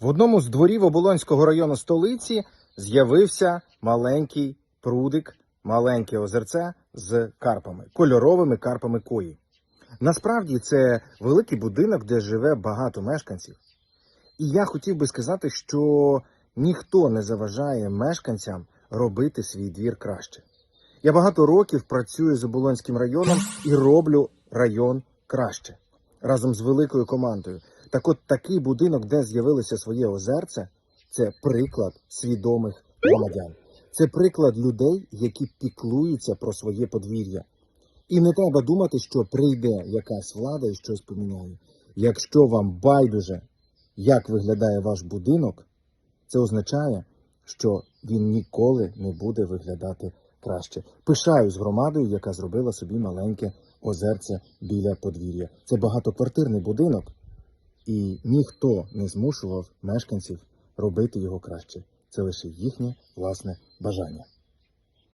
В одному з дворів Оболонського району столиці з'явився маленький прудик, маленьке озерце з карпами, кольоровими карпами кої. Насправді це великий будинок, де живе багато мешканців. І я хотів би сказати, що ніхто не заважає мешканцям робити свій двір краще. Я багато років працюю з Оболонським районом і роблю район краще разом з великою командою. Так от такий будинок, де з'явилося своє озерце, це приклад свідомих громадян. Це приклад людей, які піклуються про своє подвір'я. І не треба думати, що прийде якась влада і щось поміняє. Якщо вам байдуже, як виглядає ваш будинок, це означає, що він ніколи не буде виглядати краще. Пишаюсь громадою, яка зробила собі маленьке озерце біля подвір'я. Це багатоквартирний будинок, і ніхто не змушував мешканців робити його краще. Це лише їхнє власне бажання.